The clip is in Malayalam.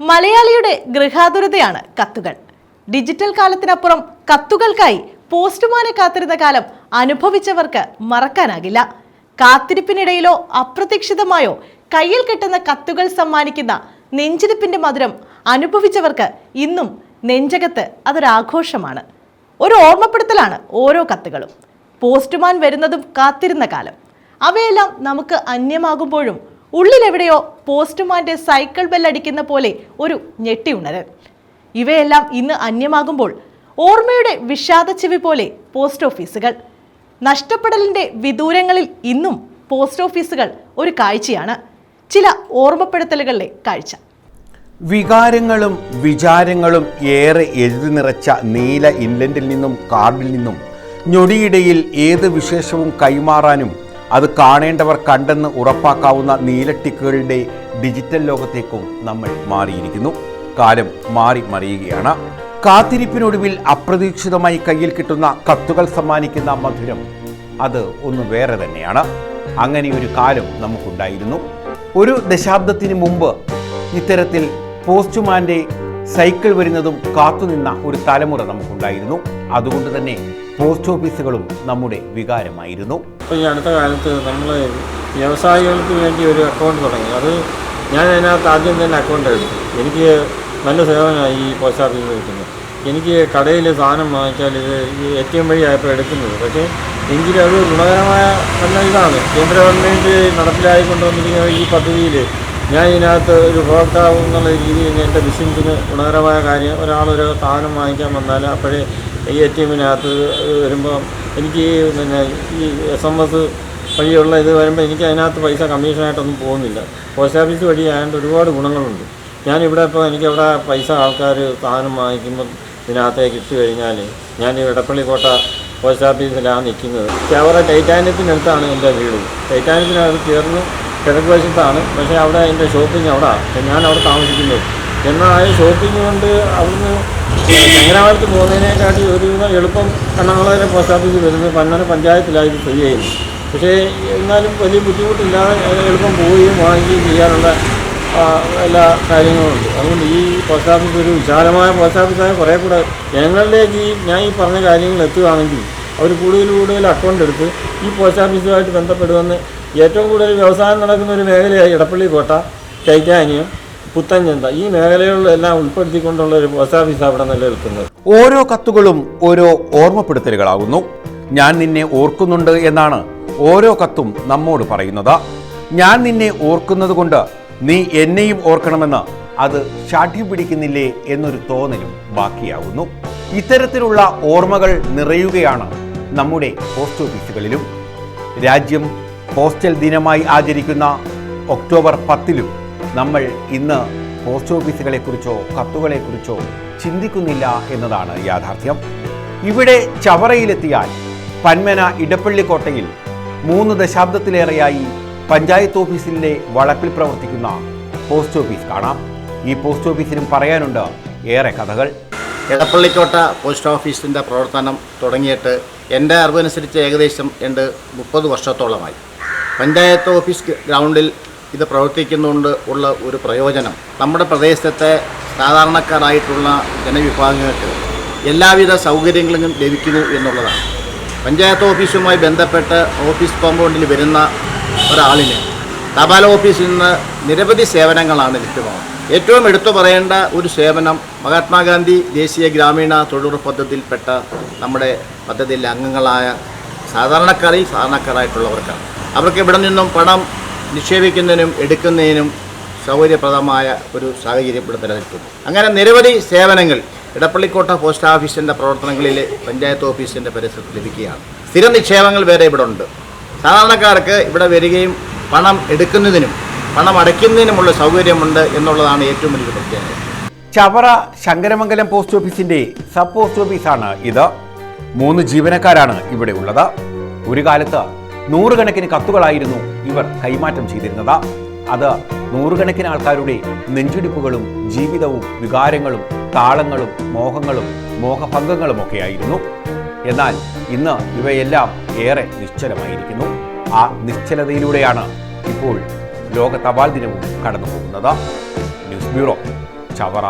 മലയാളിയുടെ ഗൃഹാതുരതയാണ് കത്തുകൾ. ഡിജിറ്റൽ കാലത്തിനപ്പുറം കത്തുകൾക്കായി പോസ്റ്റ്മാനെ കാത്തിരുന്ന കാലം അനുഭവിച്ചവർക്ക് മറക്കാനാകില്ല. കാത്തിരിപ്പിനിടയിലോ അപ്രതീക്ഷിതമായോ കയ്യിൽ കിട്ടുന്ന കത്തുകൾ സമ്മാനിക്കുന്ന നെഞ്ചിരിപ്പിന്റെ മധുരം അനുഭവിച്ചവർക്ക് ഇന്നും നെഞ്ചകത്ത് അതൊരാഘോഷമാണ്. ഒരു ഓർമ്മപ്പെടുത്തലാണ് ഓരോ കത്തുകളും. പോസ്റ്റ്മാൻ വരുന്നതും കാത്തിരുന്ന കാലം. അവയെല്ലാം നമുക്ക് അന്യമാകുമ്പോഴും ഉള്ളിലെവിടെയോ പോസ്റ്റ്മാന്റെ സൈക്കിൾ ബെല്ലടിക്കുന്ന പോലെ ഒരു ഞെട്ടിയുണരൽ. ഇവയെല്ലാം ഇന്ന് അന്യമാകുമ്പോൾ ഓർമ്മയുടെ വിഷാദച്ചെവി പോലെ പോസ്റ്റ് ഓഫീസുകൾ നഷ്ടപ്പെടലിന്റെ വിദൂരങ്ങളിൽ ഇന്നും പോസ്റ്റ് ഓഫീസുകൾ ഒരു കാഴ്ചയാണ്. ചില ഓർമ്മപ്പെടുത്തലുകളിലെ കാഴ്ച. വികാരങ്ങളും വിചാരങ്ങളും ഏറെ എഴുതി നിറച്ച നീല ഇൻലൻഡിൽ നിന്നും കാർഡിൽ നിന്നും ഞൊടിയിടയിൽ ഏത് വിശേഷവും കൈമാറാനും അത് കാണേണ്ടവർ കണ്ടെന്ന് ഉറപ്പാക്കാവുന്ന നീലട്ടിക്കുകളുടെ ഡിജിറ്റൽ ലോകത്തേക്കും നമ്മൾ മാറിയിരിക്കുന്നു. കാലം മാറി മറിയുകയാണ്. കാത്തിരിപ്പിനൊടുവിൽ അപ്രതീക്ഷിതമായി കയ്യിൽ കിട്ടുന്ന കത്തുകൾ സമ്മാനിക്കുന്ന മധുരം അത് ഒന്ന് വേറെ തന്നെയാണ്. അങ്ങനെ ഒരു കാലം നമുക്കുണ്ടായിരുന്നു. ഒരു ദശാബ്ദത്തിന് മുമ്പ് ഇത്തരത്തിൽ പോസ്റ്റ്മാന്റെ സൈക്കിൾ വരുന്നതും കാത്തുനിന്ന ഒരു തലമുറ നമുക്കുണ്ടായിരുന്നു. അതുകൊണ്ട് തന്നെ പോസ്റ്റ് ഓഫീസുകളും നമ്മുടെ വികാരമായിരുന്നു. ഈ അടുത്ത കാലത്ത് നമ്മൾ വ്യവസായികൾക്ക് വേണ്ടി ഒരു അക്കൗണ്ട് തുടങ്ങി. അത് ഞാൻ അതിനകത്ത് ആദ്യം തന്നെ അക്കൗണ്ട് എടുത്തു. എനിക്ക് നല്ല സേവനമായി ഈ പോസ്റ്റ് ഓഫീസിൽ കിട്ടുന്നത് എനിക്ക് കടയിൽ സാധനം വാങ്ങിച്ചാൽ ഇത് എ ടി എം വഴി ആയപ്പോൾ എടുക്കുന്നത്. പക്ഷേ എങ്കിലും അത് ഗുണകരമായ നല്ല ഇതാണ്. കേന്ദ്ര ഗവൺമെന്റ് നടപ്പിലായിക്കൊണ്ടുവന്നിരിക്കുന്ന ഈ പദ്ധതിയിൽ ഞാൻ ഇതിനകത്ത് ഒരു ഉപഭോക്താവ് എന്നുള്ള രീതിയിൽ എന്റെ ബിസിനസ്സിന് ഗുണകരമായ കാര്യം ഒരാളൊരു സാധനം വാങ്ങിക്കാൻ വന്നാൽ അപ്പോഴേ ഈ എ ടി എമ്മിനകത്ത് വരുമ്പോൾ എനിക്ക് പിന്നെ ഈ എസ് എം എസ് വഴിയുള്ള ഇത് വരുമ്പോൾ എനിക്ക് അതിനകത്ത് പൈസ കമ്മീഷനായിട്ടൊന്നും പോകുന്നില്ല. പോസ്റ്റ് ഓഫീസ് വഴി ആയതുകൊണ്ട് ഒരുപാട് ഗുണങ്ങളുണ്ട്. ഞാനിവിടെ ഇപ്പോൾ എനിക്ക് ഇവിടെ പൈസ ആൾക്കാർ സാധനം വാങ്ങിക്കുമ്പോൾ ഇതിനകത്തേക്ക് ഇട്ട് കഴിഞ്ഞാൽ ഞാൻ ഇടപ്പള്ളിക്കോട്ട പോസ്റ്റ് ഓഫീസിലാണ് നിൽക്കുന്നത്. ക്യാമറ ടൈറ്റാനിയത്തിനടുത്താണ് എന്റെ വീട്. ടൈറ്റാനിയത്തിനകത്ത് ചേർന്ന് കിഴക്ക് വശത്താണ്. പക്ഷേ അവിടെ എന്റെ ഷോപ്പിംഗ് അവിടെ. ഞാൻ അവിടെ താമസിക്കുന്നത്. എന്നാൽ ഷോപ്പിംഗ് കൊണ്ട് അവിടുന്ന് ചങ്ങനാപുരത്ത് പോകുന്നതിനെക്കാട്ടി ഒരു എളുപ്പം കണ്ണാളരെ പോസ്റ്റ് ഓഫീസിൽ വരുന്നത് പന്നര പഞ്ചായത്തിലായി സ്ഥിതി ചെയ്യുന്നു പക്ഷേ എന്നാലും വലിയ ബുദ്ധിമുട്ടില്ലാതെ എളുപ്പം പോവുകയും വാങ്ങുകയും ചെയ്യാനുള്ള എല്ലാ കാര്യങ്ങളുമുണ്ട്. അതുകൊണ്ട് ഈ പോസ്റ്റ് ഓഫീസ് ഒരു വിശാലമായ പോസ്റ്റ് ഓഫീസായ കുറേ കൂടെ ജനങ്ങളിലേക്ക് ഈ ഞാൻ ഈ പറഞ്ഞ കാര്യങ്ങൾ എത്തുകയാണെങ്കിൽ അവർ കൂടുതൽ കൂടുതൽ അക്കൗണ്ട് എടുത്ത് ഈ പോസ്റ്റ് ഓഫീസുമായിട്ട് ബന്ധപ്പെടുമെന്ന് ഏറ്റവും കൂടുതൽ വ്യവസായം നടക്കുന്ന ഒരു മേഖലയായി ഇടപ്പള്ളി കോട്ട ടൈറ്റാനിയം പുത്തഞ്ചന്ത ഈ മേഖലകളിലെല്ലാം ഉൾപ്പെടുത്തിക്കൊണ്ടുള്ള ഒരു പോസ്റ്റ് ഓഫീസ് അവിടെ നിലനിൽക്കുന്നത്. ഓരോ കത്തുകളും ഓരോ ഓർമ്മപ്പെടുത്തലുകളാകുന്നു. ഞാൻ നിന്നെ ഓർക്കുന്നുണ്ട് എന്നാണ് ഓരോ കത്തും നമ്മോട് പറയുന്നത്. ഞാൻ നിന്നെ ഓർക്കുന്നത് കൊണ്ട് നീ എന്നെയും ഓർക്കണമെന്ന് അത് ഷാഠ്യം പിടിക്കുന്നില്ലേ എന്നൊരു തോന്നലും ബാക്കിയാവുന്നു. ഇത്തരത്തിലുള്ള ഓർമ്മകൾ നിറയുകയാണ് നമ്മുടെ പോസ്റ്റ് ഓഫീസുകളിലും രാജ്യം പോസ്റ്റൽ ദിനമായി ആചരിക്കുന്ന ഒക്ടോബർ പത്തിലും നമ്മൾ ഇന്ന് പോസ്റ്റ് ഓഫീസുകളെക്കുറിച്ചോ കത്തുകളെക്കുറിച്ചോ ചിന്തിക്കുന്നില്ല എന്നതാണ് യാഥാർത്ഥ്യം. ഇവിടെ ചവറയിലെത്തിയാൽ പന്മന ഇടപ്പള്ളിക്കോട്ടയിൽ മൂന്ന് ദശാബ്ദത്തിലേറെയായി പഞ്ചായത്ത് ഓഫീസിന്റെ വളപ്പിൽ പ്രവർത്തിക്കുന്ന പോസ്റ്റ് ഓഫീസ് കാണാം. ഈ പോസ്റ്റ് ഓഫീസിനും പറയാനുണ്ട് ഏറെ കഥകൾ. ഇടപ്പള്ളിക്കോട്ട പോസ്റ്റ് ഓഫീസിന്റെ പ്രവർത്തനം തുടങ്ങിയിട്ട് എന്റെ അറിവനുസരിച്ച് ഏകദേശം എന്റെ മുപ്പത് വർഷത്തോളമായി. പഞ്ചായത്ത് ഓഫീസ് ഗ്രൗണ്ടിൽ ഇത് പ്രവർത്തിക്കുന്നുകൊണ്ട് ഉള്ള ഒരു പ്രയോജനം നമ്മുടെ പ്രദേശത്തെ സാധാരണക്കാരായിട്ടുള്ള ജനവിഭാഗങ്ങൾക്ക് എല്ലാവിധ സൗകര്യങ്ങളും ലഭിക്കുന്നു എന്നുള്ളതാണ്. പഞ്ചായത്ത് ഓഫീസുമായി ബന്ധപ്പെട്ട് ഓഫീസ് കോമ്പൗണ്ടിൽ വരുന്ന ഒരാളിന് തപാൽ ഓഫീസിൽ നിന്ന് നിരവധി സേവനങ്ങളാണ് ലഭ്യമാകുന്നത് ഏറ്റവും എടുത്തു പറയേണ്ട ഒരു സേവനം മഹാത്മാഗാന്ധി ദേശീയ ഗ്രാമീണ തൊഴിലുറപ്പ് പദ്ധതിയിൽപ്പെട്ട നമ്മുടെ പദ്ധതിയിലെ അംഗങ്ങളായ സാധാരണക്കാരിൽ സാധാരണക്കാരായിട്ടുള്ളവർക്കാണ്. അവർക്ക് ഇവിടെ നിന്നും പണം നിക്ഷേപിക്കുന്നതിനും എടുക്കുന്നതിനും സൗകര്യപ്രദമായ ഒരു സാഹചര്യം ഇവിടെ നിലനിൽക്കുന്നു. അങ്ങനെ നിരവധി സേവനങ്ങൾ ഇടപ്പള്ളിക്കോട്ട പോസ്റ്റ് ഓഫീസിന്റെ പ്രവർത്തനങ്ങളിൽ പഞ്ചായത്ത് ഓഫീസിന്റെ പരിസരത്ത് ലഭിക്കുകയാണ്. സ്ഥിര നിക്ഷേപങ്ങൾ വേറെ ഇവിടെ ഉണ്ട്. സാധാരണക്കാർക്ക് ഇവിടെ വരികയും പണം എടുക്കുന്നതിനും പണം അടയ്ക്കുന്നതിനുമുള്ള സൗകര്യമുണ്ട് എന്നുള്ളതാണ് ഏറ്റവും വലിയ പ്രത്യേകത. ചവറ ശങ്കരമംഗലം പോസ്റ്റ് ഓഫീസിന്റെ സബ് പോസ്റ്റ് ഓഫീസാണ് ഇത്. മൂന്ന് ജീവനക്കാരാണ് ഇവിടെ ഉള്ളത്. ഒരു കാലത്ത് നൂറുകണക്കിന് കത്തുകളായിരുന്നു ഇവർ കൈമാറ്റം ചെയ്തിരുന്നത്. അത് നൂറുകണക്കിന് ആൾക്കാരുടെ നെഞ്ചിടിപ്പുകളും ജീവിതവും വികാരങ്ങളും താളങ്ങളും മോഹങ്ങളും മോഹഭംഗങ്ങളും ഒക്കെയായിരുന്നു. എന്നാൽ ഇന്ന് ഇവയെല്ലാം ഏറെ നിശ്ചലമായിരിക്കുന്നു. ആ നിശ്ചലതയിലൂടെയാണ് ഇപ്പോൾ ലോക തപാൽ ദിനവും കടന്നു പോകുന്നത് ന്യൂസ് ബ്യൂറോ. ചവറ.